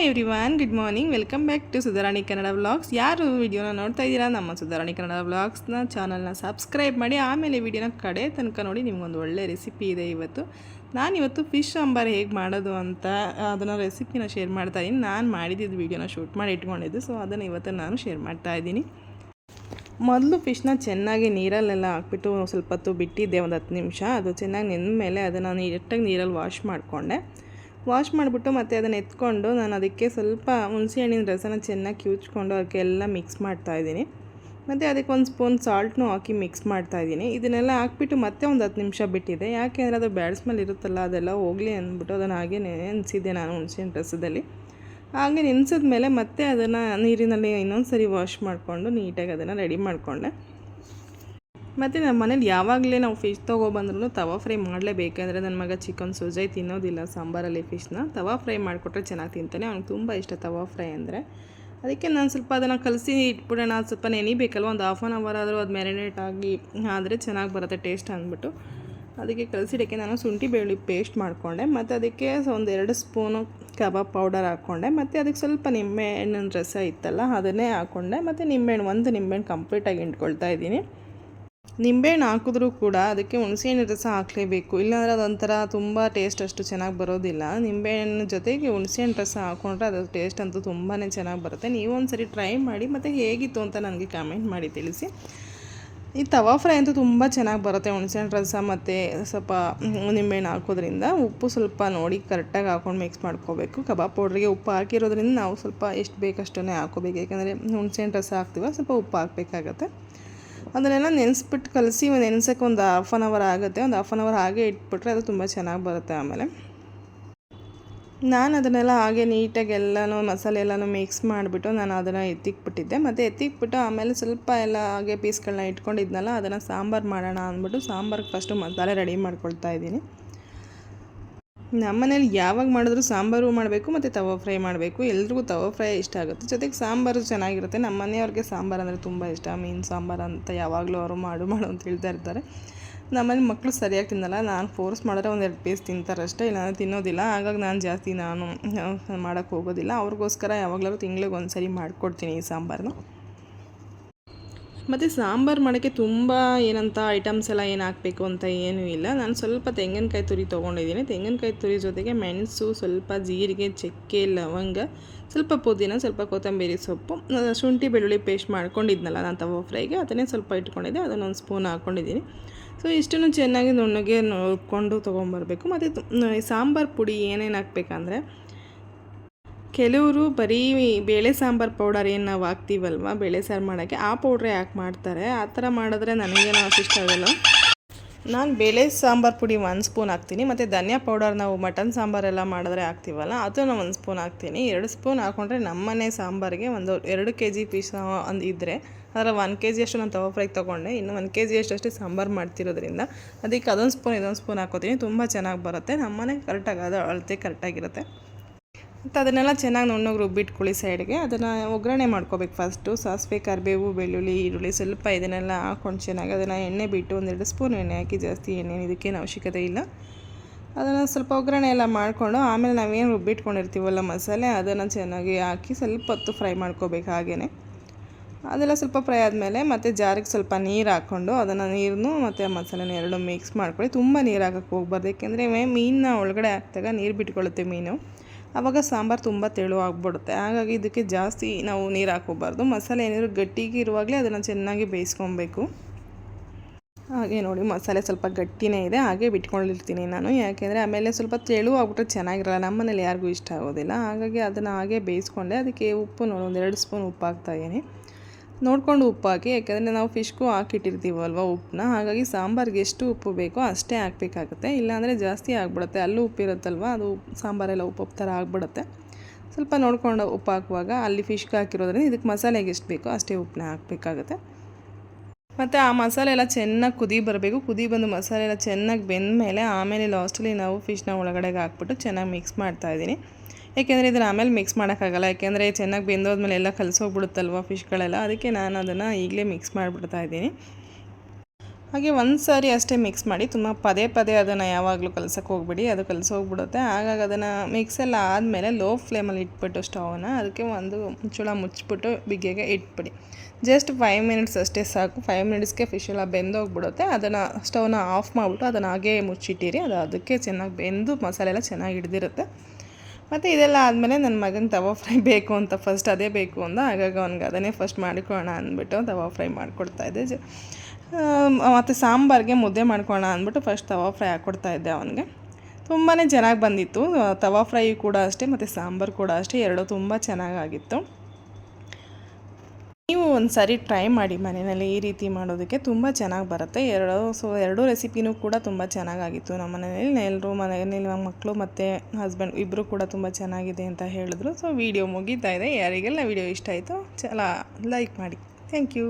Hi everyone good morning welcome back to Sudharani Kannada vlogs ಯಾರು ವಿಡಿಯೋನ ನೋಡ್ತಾ ಇದ್ದೀರಾ, ನಮ್ಮ ಸುಧಾರಾಣಿ ಕನ್ನಡ ವ್ಲಾಗ್ಸ್ನ ಚಾನಲ್ನ ಸಬ್ಸ್ಕ್ರೈಬ್ ಮಾಡಿ, ಆಮೇಲೆ ವಿಡಿಯೋನ ಕಡೆ ತನಕ ನೋಡಿ ನಿಮಗೊಂದು ಒಳ್ಳೆ ರೆಸಿಪಿ ಇದೆ ಇವತ್ತು. ನಾನಿವತ್ತು ಫಿಶ್ ಸಾಂಬಾರು ಹೇಗೆ ಮಾಡೋದು ಅಂತ, ಅದನ್ನು ರೆಸಿಪಿನ ಶೇರ್ ಮಾಡ್ತಾ ಇದ್ದೀನಿ. ನಾನು ಮಾಡಿದ್ದು ವಿಡಿಯೋನ ಶೂಟ್ ಮಾಡಿ ಇಟ್ಕೊಂಡಿದ್ದು ಸೊ ಅದನ್ನು ಇವತ್ತು ನಾನು ಶೇರ್ ಮಾಡ್ತಾ ಇದ್ದೀನಿ. ಮೊದಲು ಫಿಶ್ನ ಚೆನ್ನಾಗಿ ನೀರಲ್ಲೆಲ್ಲ ಹಾಕ್ಬಿಟ್ಟು ಸ್ವಲ್ಪ ಹೊತ್ತು ಬಿಟ್ಟಿದ್ದೆ ಒಂದು ಹತ್ತು ನಿಮಿಷ. ಅದು ಚೆನ್ನಾಗಿ ನೆಂದ ಮೇಲೆ ಅದನ್ನು ನೀಟಾಗಿ ನೀರಲ್ಲಿ ವಾಶ್ ಮಾಡಿಕೊಂಡೆ. ವಾಶ್ ಮಾಡಿಬಿಟ್ಟು ಮತ್ತೆ ಅದನ್ನು ಎತ್ಕೊಂಡು ನಾನು ಅದಕ್ಕೆ ಸ್ವಲ್ಪ ಹುಣಸೆಹಣ್ಣಿನ ರಸನ ಚೆನ್ನಾಗಿ ಕಿವುಚ್ಕೊಂಡು ಅದಕ್ಕೆಲ್ಲ ಮಿಕ್ಸ್ ಮಾಡ್ತಾಯಿದ್ದೀನಿ ಮತ್ತು ಅದಕ್ಕೆ ಒಂದು ಸ್ಪೂನ್ ಸಾಲ್ಟ್ನೂ ಹಾಕಿ ಮಿಕ್ಸ್ ಮಾಡ್ತಾಯಿದ್ದೀನಿ ಇದನ್ನೆಲ್ಲ ಹಾಕ್ಬಿಟ್ಟು ಮತ್ತೆ ಒಂದು ಹತ್ತು ನಿಮಿಷ ಬಿಟ್ಟಿದೆ. ಯಾಕೆಂದರೆ ಅದು ಬ್ಯಾಡ್ ಸ್ಮೆಲ್ ಇರುತ್ತಲ್ಲ, ಅದೆಲ್ಲ ಹೋಗಲಿ ಅಂದ್ಬಿಟ್ಟು ಅದನ್ನು ಹಾಗೆ ನೆನೆಸಿದ್ದೆ ನಾನು ಹುಣಸೆಹಣ್ಣು ರಸದಲ್ಲಿ. ಹಾಗೆ ನೆನೆಸಿದ ಮೇಲೆ ಮತ್ತೆ ಅದನ್ನು ನೀರಿನಲ್ಲಿ ಇನ್ನೊಂದು ಸರಿ ವಾಶ್ ಮಾಡಿಕೊಂಡು ನೀಟಾಗಿ ಅದನ್ನು ರೆಡಿ ಮಾಡಿಕೊಂಡೆ. ಮತ್ತು ನಮ್ಮ ಮನೇಲಿ ಯಾವಾಗಲೇ ನಾವು ಫಿಶ್ ತೊಗೊಬಂದ್ರೂ ತವಾ ಫ್ರೈ ಮಾಡಲೇಬೇಕಂದ್ರೆ ನನ್ನ ಮಗ ಚಿಕನ್ ಸುಜೈ ತಿನ್ನೋದಿಲ್ಲ ಸಾಂಬಾರಲ್ಲಿ ಫಿಶ್ನ ತವಾ ಫ್ರೈ ಮಾಡಿಕೊಟ್ರೆ ಚೆನ್ನಾಗಿ ತಿಂತಾನೆ. ಅವ್ನಿಗೆ ತುಂಬ ಇಷ್ಟ ತವಾ ಫ್ರೈ ಅಂದರೆ. ಅದಕ್ಕೆ ನಾನು ಸ್ವಲ್ಪ ಅದನ್ನು ಕಲಸಿ ಇಟ್ಬಿಡೋಣ. ಸ್ವಲ್ಪ ನೆನಿಬೇಕಲ್ವ ಒಂದು ಹಾಫ್ ಆನ್ ಅವರ್ ಆದರೂ ಅದು ಮ್ಯಾರಿನೇಟ್ ಆಗಿ ಆದರೆ ಚೆನ್ನಾಗಿ ಬರುತ್ತೆ ಟೇಸ್ಟ್ ಅಂದ್ಬಿಟ್ಟು. ಅದಕ್ಕೆ ಕಲಸಿಡೋಕ್ಕೆ ನಾನು ಶುಂಠಿ ಬೆಳ್ಳುಳ್ಳಿ ಪೇಸ್ಟ್ ಮಾಡಿಕೊಂಡೆ. ಮತ್ತು ಅದಕ್ಕೆ ಒಂದು ಎರಡು ಸ್ಪೂನು ಕಬಾಬ್ ಪೌಡರ್ ಹಾಕ್ಕೊಂಡೆ ಮತ್ತು ಅದಕ್ಕೆ ಸ್ವಲ್ಪ ನಿಂಬೆ ಹಣ್ಣಿನ ರಸ ಇತ್ತಲ್ಲ, ಅದನ್ನೇ ಹಾಕ್ಕೊಂಡೆ ಮತ್ತು ನಿಂಬೆಹಣ್ಣು, ಒಂದು ನಿಂಬೆಹಣ್ಣು ಕಂಪ್ಲೀಟಾಗಿ ಇಟ್ಕೊಳ್ತಾ ಇದ್ದೀನಿ. ನಿಂಬೆಹಣ್ಣು ಹಾಕಿದ್ರೂ ಕೂಡ ಅದಕ್ಕೆ ಹುಣಸೆಹಣ್ಣು ರಸ ಹಾಕಲೇಬೇಕು. ಇಲ್ಲಾಂದರೆ ಅದೊಂಥರ ತುಂಬ ಟೇಸ್ಟ್ ಅಷ್ಟು ಚೆನ್ನಾಗಿ ಬರೋದಿಲ್ಲ. ನಿಂಬೆಹಣ್ಣು ಜೊತೆಗೆ ಹುಣಸೆಹಣ್ಣು ರಸ ಹಾಕ್ಕೊಂಡ್ರೆ ಅದರ ಟೇಸ್ಟ್ ಅಂತೂ ತುಂಬಾ ಚೆನ್ನಾಗಿ ಬರುತ್ತೆ. ನೀವು ಒಂದ್ಸರಿ ಟ್ರೈ ಮಾಡಿ ಮತ್ತು ಹೇಗಿತ್ತು ಅಂತ ನನಗೆ ಕಮೆಂಟ್ ಮಾಡಿ ತಿಳಿಸಿ. ಈ ತವಾ ಫ್ರೈ ಅಂತೂ ತುಂಬ ಚೆನ್ನಾಗಿ ಬರುತ್ತೆ ಹುಣಸೆಹಣ್ಣು ರಸ ಮತ್ತು ಸ್ವಲ್ಪ ನಿಂಬೆಹಣ್ಣು ಹಾಕೋದ್ರಿಂದ. ಉಪ್ಪು ಸ್ವಲ್ಪ ನೋಡಿ ಕರೆಕ್ಟಾಗಿ ಹಾಕ್ಕೊಂಡು ಮಿಕ್ಸ್ ಮಾಡ್ಕೋಬೇಕು. ಕಬಾಬ್ ಪೌಡ್ರಿಗೆ ಉಪ್ಪು ಹಾಕಿರೋದ್ರಿಂದ ನಾವು ಸ್ವಲ್ಪ ಎಷ್ಟು ಬೇಕಷ್ಟೇ ಹಾಕೋಬೇಕು ಯಾಕಂದರೆ ಹುಣಸೆಹಣ್ಣು ರಸ ಹಾಕ್ತೀವ ಸ್ವಲ್ಪ ಉಪ್ಪು ಹಾಕಬೇಕಾಗತ್ತೆ. ಅದನ್ನೆಲ್ಲ ನೆನೆಸ್ಬಿಟ್ಟು ಕಲಸಿ ನೆನೆಸೋಕೆ ಒಂದು ಹಾಫ್ ಆನ್ ಅವರ್ ಆಗುತ್ತೆ. ಒಂದು ಹಾಫ್ ಆನ್ ಅವರ್ ಹಾಗೆ ಇಟ್ಬಿಟ್ರೆ ಅದು ತುಂಬ ಚೆನ್ನಾಗಿ ಬರುತ್ತೆ ಆಮೇಲೆ. ನಾನು ಅದನ್ನೆಲ್ಲ ಹಾಗೆ ನೀಟಾಗಿ ಎಲ್ಲನೂ ಮಸಾಲೆ ಎಲ್ಲನೂ ಮಿಕ್ಸ್ ಮಾಡಿಬಿಟ್ಟು ನಾನು ಅದನ್ನು ಎತ್ತಿಕ್ಬಿಟ್ಟಿದ್ದೆ. ಮತ್ತು ಎತ್ತಿಕ್ಬಿಟ್ಟು ಆಮೇಲೆ ಸ್ವಲ್ಪ ಎಲ್ಲ ಹಾಗೆ ಪೀಸ್ಗಳನ್ನ ಇಟ್ಕೊಂಡಿದ್ನಲ್ಲ ಅದನ್ನು ಸಾಂಬಾರು ಮಾಡೋಣ ಅಂದ್ಬಿಟ್ಟು ಸಾಂಬಾರಿಗೆ ಫಸ್ಟು ಮಸಾಲೆ ರೆಡಿ ಮಾಡ್ಕೊಳ್ತಾ ಇದ್ದೀನಿ. ನಮ್ಮನೇಲಿ ಯಾವಾಗ ಮಾಡಿದ್ರು ಸಾಂಬಾರು ಮಾಡಬೇಕು ಮತ್ತು ತವ ಫ್ರೈ ಮಾಡಬೇಕು. ಎಲ್ರಿಗೂ ತವ ಫ್ರೈ ಇಷ್ಟ ಆಗುತ್ತೆ. ಜೊತೆಗೆ ಸಾಂಬಾರು ಚೆನ್ನಾಗಿರುತ್ತೆ. ನಮ್ಮ ಮನೆಯವ್ರಿಗೆ ಸಾಂಬಾರು ಅಂದರೆ ತುಂಬ ಇಷ್ಟ. ಮೀನು ಸಾಂಬಾರು ಅಂತ ಯಾವಾಗಲೂ ಅವರು ಮಾಡು ಮಾಡು ಅಂತ ಹೇಳ್ತಾ ಇರ್ತಾರೆ. ನಮ್ಮಲ್ಲಿ ಮಕ್ಕಳು ಸರಿಯಾಗಿ ತಿನ್ನಲ್ಲ. ನಾನು ಫೋರ್ಸ್ ಮಾಡಿದ್ರೆ ಒಂದೆರಡು ಪೀಸ್ ತಿಂತಾರಷ್ಟೇ ಇಲ್ಲಾಂದರೆ ತಿನ್ನೋದಿಲ್ಲ. ಹಾಗಾಗಿ ನಾನು ಜಾಸ್ತಿ ನಾನು ಮಾಡೋಕ್ಕೆ ಹೋಗೋದಿಲ್ಲ. ಅವ್ರಿಗೋಸ್ಕರ ಯಾವಾಗಲೂ ತಿಂಗ್ಳಿಗೆ ಒಂದು ಸರಿ ಮಾಡಿಕೊಡ್ತೀನಿ ಈ ಸಾಂಬಾರನ್ನ ಮತ್ತು ಸಾಂಬಾರು ಮಾಡೋಕ್ಕೆ ತುಂಬ ಏನಂತ ಐಟಮ್ಸ್ ಎಲ್ಲ ಏನು ಹಾಕಬೇಕು ಅಂತ ಏನೂ ಇಲ್ಲ. ನಾನು ಸ್ವಲ್ಪ ತೆಂಗಿನಕಾಯಿ ತುರಿ ತೊಗೊಂಡಿದ್ದೀನಿ. ತೆಂಗಿನಕಾಯಿ ತುರಿ ಜೊತೆಗೆ ಮೆಣಸು, ಸ್ವಲ್ಪ ಜೀರಿಗೆ, ಚಕ್ಕೆ, ಲವಂಗ, ಸ್ವಲ್ಪ ಪುದೀನ, ಸ್ವಲ್ಪ ಕೊತ್ತಂಬರಿ ಸೊಪ್ಪು ಶುಂಠಿ, ಬೆಳ್ಳುಳ್ಳಿ ಪೇಸ್ಟ್ ಮಾಡ್ಕೊಂಡಿದ್ನಲ್ಲ ನಾನು ತವ ಫ್ರೈಗೆ, ಅದನ್ನೇ ಸ್ವಲ್ಪ ಇಟ್ಕೊಂಡಿದ್ದೆ. ಅದನ್ನೊಂದು ಸ್ಪೂನ್ ಹಾಕ್ಕೊಂಡಿದ್ದೀನಿ ಸೊ ಇಷ್ಟನ್ನು ಚೆನ್ನಾಗಿ ನುಣ್ಣಗೆ ನೋಡ್ಕೊಂಡು ತೊಗೊಂಬರ್ಬೇಕು. ಮತ್ತು ಸಾಂಬಾರು ಪುಡಿ ಏನೇನು ಹಾಕ್ಬೇಕಂದ್ರೆ ಕೆಲವರು ಬರೀ ಬೇಳೆ ಸಾಂಬಾರು ಪೌಡರ್ ಏನು ನಾವು ಹಾಕ್ತೀವಲ್ವ? ಬೇಳೆ ಸಾರು ಮಾಡೋಕ್ಕೆ ಆ ಪೌಡ್ರೇ ಯಾಕೆ ಮಾಡ್ತಾರೆ. ಆ ಥರ ಮಾಡಿದ್ರೆ ನನಗೇನೋ ಇಷ್ಟ ಆಗಲ್ಲ. ನಾನು ಬೇಳೆ ಸಾಂಬಾರು ಪುಡಿ ಒಂದು ಸ್ಪೂನ್ ಹಾಕ್ತೀನಿ. ಮತ್ತು ಧನಿಯಾ ಪೌಡರ್ ನಾವು ಮಟನ್ ಸಾಂಬಾರೆಲ್ಲ ಮಾಡಿದ್ರೆ ಹಾಕ್ತೀವಲ್ಲ, ಅದನ್ನು ಒಂದು ಸ್ಪೂನ್ ಹಾಕ್ತೀನಿ. ಎರಡು ಸ್ಪೂನ್ ಹಾಕ್ಕೊಂಡ್ರೆ ನಮ್ಮನೆ ಸಾಂಬಾರಿಗೆ ಒಂದು ಎರಡು ಕೆ ಜಿ ಪೀಸ್ ಒಂದು ಇದ್ದರೆ ಅದರ ಒನ್ ಕೆ ಜಿಯಷ್ಟು ನಾನು ತವ ಫ್ರೈಗೆ ತೊಗೊಂಡೆ. ಇನ್ನು ಒಂದು ಕೆ ಜಿಯಷ್ಟು ಸಾಂಬಾರು ಮಾಡ್ತಿರೋದ್ರಿಂದ ಅದಕ್ಕೆ ಅದೊಂದು ಸ್ಪೂನ್ ಇದೊಂದು ಸ್ಪೂನ್ ಹಾಕೋತೀನಿ. ತುಂಬ ಚೆನ್ನಾಗಿ ಬರುತ್ತೆ. ನಮ್ಮನೆ ಕರೆಕ್ಟಾಗಿ ಅದು, ಅಳತೆ ಕರೆಕ್ಟಾಗಿರುತ್ತೆ. ಮತ್ತು ಅದನ್ನೆಲ್ಲ ಚೆನ್ನಾಗಿ ನುಣ್ಣಗೆ ರುಬ್ಬಿಟ್ಕೊಳ್ಳಿ ಸೈಡ್ಗೆ. ಅದನ್ನು ಒಗ್ಗರಣೆ ಮಾಡ್ಕೋಬೇಕು ಫಸ್ಟು ಸಾಸಿವೆ, ಕರಿಬೇವು, ಬೆಳ್ಳುಳ್ಳಿ, ಈರುಳ್ಳಿ ಸ್ವಲ್ಪ ಇದನ್ನೆಲ್ಲ ಹಾಕ್ಕೊಂಡು ಚೆನ್ನಾಗಿ ಅದನ್ನು ಎಣ್ಣೆ ಬಿಟ್ಟು ಒಂದೆರಡು ಸ್ಪೂನ್ ಎಣ್ಣೆ ಹಾಕಿ ಜಾಸ್ತಿ ಎಣ್ಣೆ ಇದಕ್ಕೇನು ಅವಶ್ಯಕತೆ ಇಲ್ಲ. ಅದನ್ನು ಸ್ವಲ್ಪ ಒಗ್ಗರಣೆ ಎಲ್ಲ ಮಾಡಿಕೊಂಡು ಆಮೇಲೆ ನಾವೇನು ರುಬ್ಬಿಟ್ಕೊಂಡಿರ್ತೀವಲ್ಲ ಮಸಾಲೆ, ಅದನ್ನು ಚೆನ್ನಾಗಿ ಹಾಕಿ ಸ್ವಲ್ಪ ಹೊತ್ತು ಫ್ರೈ ಮಾಡ್ಕೋಬೇಕು ಹಾಗೆಯೇ ಅದೆಲ್ಲ ಸ್ವಲ್ಪ ಫ್ರೈ ಆದಮೇಲೆ ಮತ್ತು ಜಾರಿಗೆ ಸ್ವಲ್ಪ ನೀರು ಹಾಕ್ಕೊಂಡು ಅದನ್ನು ನೀರನ್ನು ಮತ್ತು ಮಸಾಲೆನ ಎರಡು ಮಿಕ್ಸ್ ಮಾಡ್ಕೊಳ್ಳಿ. ತುಂಬ ನೀರು ಹಾಕಕ್ಕೆ ಹೋಗ್ಬಾರ್ದು. ಯಾಕೆಂದರೆ ಮೀನನ್ನ ಒಳಗಡೆ ಹಾಕಿದಾಗ ನೀರು ಬಿಟ್ಕೊಳ್ಳುತ್ತೆ ಮೀನು. ಆವಾಗ ಸಾಂಬಾರು ತುಂಬ ತೆಳು ಆಗಿಬಿಡುತ್ತೆ ಹಾಗಾಗಿ ಇದಕ್ಕೆ ಜಾಸ್ತಿ ನಾವು ನೀರು ಹಾಕೋಬಾರ್ದು ಮಸಾಲೆ ಏನಾದರೂ ಗಟ್ಟಿಗೆ ಇರುವಾಗಲೇ ಅದನ್ನು ಚೆನ್ನಾಗಿ ಬೇಯಿಸ್ಕೊಬೇಕು. ಹಾಗೆ ನೋಡಿ, ಮಸಾಲೆ ಸ್ವಲ್ಪ ಗಟ್ಟಿನೇ ಇದೆ. ಹಾಗೆ ಬಿಟ್ಕೊಂಡಿರ್ತೀನಿ ನಾನು. ಯಾಕೆಂದರೆ ಆಮೇಲೆ ಸ್ವಲ್ಪ ತೆಳು ಆಗ್ಬಿಟ್ರೆ ಚೆನ್ನಾಗಿರಲ್ಲ. ನಮ್ಮ ಮನೇಲಿ ಯಾರಿಗೂ ಇಷ್ಟ ಆಗೋದಿಲ್ಲ. ಹಾಗಾಗಿ ಅದನ್ನು ಹಾಗೆ ಬೇಯಿಸ್ಕೊಂಡೆ. ಅದಕ್ಕೆ ಉಪ್ಪು ನೋಡಿ, ಒಂದೆರಡು ಸ್ಪೂನ್ ಉಪ್ಪು ಹಾಕ್ತಾಯಿದ್ದೀನಿ ನೋಡ್ಕೊಂಡು ಉಪ್ಪಾಕಿ, ಯಾಕೆಂದರೆ ನಾವು ಫಿಶ್ಗೂ ಹಾಕಿಟ್ಟಿರ್ತೀವಲ್ವ ಉಪ್ಪನ್ನ, ಹಾಗಾಗಿ ಸಾಂಬಾರಿಗೆ ಎಷ್ಟು ಉಪ್ಪು ಬೇಕೋ ಅಷ್ಟೇ ಹಾಕಬೇಕಾಗುತ್ತೆ. ಇಲ್ಲಾಂದರೆ ಜಾಸ್ತಿ ಆಗಿಬಿಡುತ್ತೆ. ಅಲ್ಲೂ ಉಪ್ಪಿರುತ್ತಲ್ವ, ಅದು ಸಾಂಬಾರೆಲ್ಲ ಉಪ್ಪು ಥರ ಆಗಿಬಿಡುತ್ತೆ. ಸ್ವಲ್ಪ ನೋಡ್ಕೊಂಡು ಉಪ್ಪು ಹಾಕುವಾಗ ಅಲ್ಲಿ ಫಿಶ್ಗೆ ಹಾಕಿರೋದ್ರಿಂದ ಇದಕ್ಕೆ ಮಸಾಲೆಗೆ ಎಷ್ಟು ಬೇಕೋ ಅಷ್ಟೇ ಉಪ್ಪನ್ನ ಹಾಕಬೇಕಾಗುತ್ತೆ. ಮತ್ತು ಆ ಮಸಾಲೆ ಎಲ್ಲ ಚೆನ್ನಾಗಿ ಕುದಿ ಬರಬೇಕು. ಕುದಿ ಬಂದು ಮಸಾಲೆ ಎಲ್ಲ ಚೆನ್ನಾಗಿ ಬೆಂದ ಮೇಲೆ ಆಮೇಲೆ ಲಾಸ್ಟಲ್ಲಿ ನಾವು ಫಿಶ್ನ ಒಳಗಡೆಗೆ ಹಾಕ್ಬಿಟ್ಟು ಚೆನ್ನಾಗಿ ಮಿಕ್ಸ್ ಮಾಡ್ತಾಯಿದ್ದೀನಿ ಯಾಕೆಂದರೆ ಇದನ್ನು ಆಮೇಲೆ ಮಿಕ್ಸ್ ಮಾಡೋಕ್ಕಾಗಲ್ಲ. ಯಾಕೆಂದರೆ ಚೆನ್ನಾಗಿ ಬೆಂದೋದ್ಮೇಲೆ ಎಲ್ಲ ಕಲಸೋಗ್ಬಿಡುತ್ತಲ್ವ ಫಿಶ್ಗಳೆಲ್ಲ ಅದಕ್ಕೆ ನಾನು ಅದನ್ನು ಈಗಲೇ ಮಿಕ್ಸ್ ಮಾಡಿಬಿಡ್ತಾ ಇದ್ದೀನಿ. ಹಾಗೆ ಒಂದು ಸಾರಿ ಅಷ್ಟೇ ಮಿಕ್ಸ್ ಮಾಡಿ, ತುಂಬ ಪದೇ ಪದೇ ಅದನ್ನು ಯಾವಾಗಲೂ ಕಲಸಕ್ಕೆ ಹೋಗ್ಬಿಡಿ. ಅದು ಕಲಸೋಗ್ಬಿಡುತ್ತೆ. ಹಾಗಾಗಿ ಅದನ್ನು ಮಿಕ್ಸೆಲ್ಲ ಆದಮೇಲೆ ಲೋ ಫ್ಲೇಮಲ್ಲಿ ಇಟ್ಬಿಟ್ಟು ಸ್ಟೌವನ್ನ ಅದಕ್ಕೆ ಒಂದು ಮುಚ್ಚಳ ಮುಚ್ಚಿಬಿಟ್ಟು ಬಿಗ್ಗೆಗೆ ಇಟ್ಬಿಡಿ. ಜಸ್ಟ್ ಫೈವ್ ಮಿನಿಟ್ಸ್ ಅಷ್ಟೇ ಸಾಕು. ಫೈವ್ ಮಿನಿಟ್ಸ್ಗೆ ಫಿಶ್ ಎಲ್ಲ ಬೆಂದೋಗ್ಬಿಡುತ್ತೆ. ಅದನ್ನು ಸ್ಟವ್ನ ಆಫ್ ಮಾಡಿಬಿಟ್ಟು ಅದನ್ನು ಹಾಗೇ ಮುಚ್ಚಿಟ್ಟಿರಿ. ಅದು ಅದಕ್ಕೆ ಚೆನ್ನಾಗಿ ಬೆಂದು ಮಸಾಲೆ ಎಲ್ಲ ಚೆನ್ನಾಗಿ ಹಿಡ್ದಿರುತ್ತೆ. ಮತ್ತು ಇದೆಲ್ಲ ಆದಮೇಲೆ ನನ್ನ ಮಗನ ತವಾ ಫ್ರೈ ಬೇಕು ಅಂತ ಫಸ್ಟ್ ಅದೇ ಬೇಕು ಅಂತ ಆಗಾಗ ಅವ್ನಿಗೆ ಅದನ್ನೇ ಫಸ್ಟ್ ಮಾಡಿಕೊಳ್ಳೋಣ ಅಂದ್ಬಿಟ್ಟು ತವಾ ಫ್ರೈ ಮಾಡಿಕೊಡ್ತಾಯಿದ್ದೆ ಜ ಮತ್ತು ಸಾಂಬಾರಿಗೆ ಮುದ್ದೆ ಮಾಡ್ಕೊಳ್ಳೋಣ ಅಂದ್ಬಿಟ್ಟು ಫಸ್ಟ್ ತವಾ ಫ್ರೈ ಹಾಕ್ಕೊಡ್ತಾ ಇದ್ದೆ ಅವನಿಗೆ. ತುಂಬಾ ಚೆನ್ನಾಗಿ ಬಂದಿತ್ತು. ತವಾ ಫ್ರೈ ಕೂಡ ಅಷ್ಟೇ, ಮತ್ತು ಸಾಂಬಾರು ಕೂಡ ಅಷ್ಟೇ, ಎರಡೂ ತುಂಬ ಚೆನ್ನಾಗಾಗಿತ್ತು ನೀವು ಒಂದು ಸಾರಿ ಟ್ರೈ ಮಾಡಿ ಮನೆಯಲ್ಲಿ ಈ ರೀತಿ ಮಾಡೋದಕ್ಕೆ ತುಂಬ ಚೆನ್ನಾಗಿ ಬರುತ್ತೆ. ಎರಡು, ಸೊ ಎರಡೂ ರೆಸಿಪಿನೂ ಕೂಡ ತುಂಬ ಚೆನ್ನಾಗಾಗಿತ್ತು ನಮ್ಮ ಮನೆಯಲ್ಲಿ. ಎಲ್ಲರೂ ಮನೆಯಲ್ಲಿ ನಮ್ಮ ಮಕ್ಕಳು ಮತ್ತು ಹಸ್ಬೆಂಡ್ ಇಬ್ಬರು ಕೂಡ ತುಂಬ ಚೆನ್ನಾಗಿದೆ ಅಂತ ಹೇಳಿದ್ರು. ಸೊ ವಿಡಿಯೋ ಮುಗೀತಾ ಇದೆ. ಯಾರಿಗೆಲ್ಲ ವಿಡಿಯೋ ಇಷ್ಟ ಆಯಿತು, ಚಲ ಲೈಕ್ ಮಾಡಿ. Thank you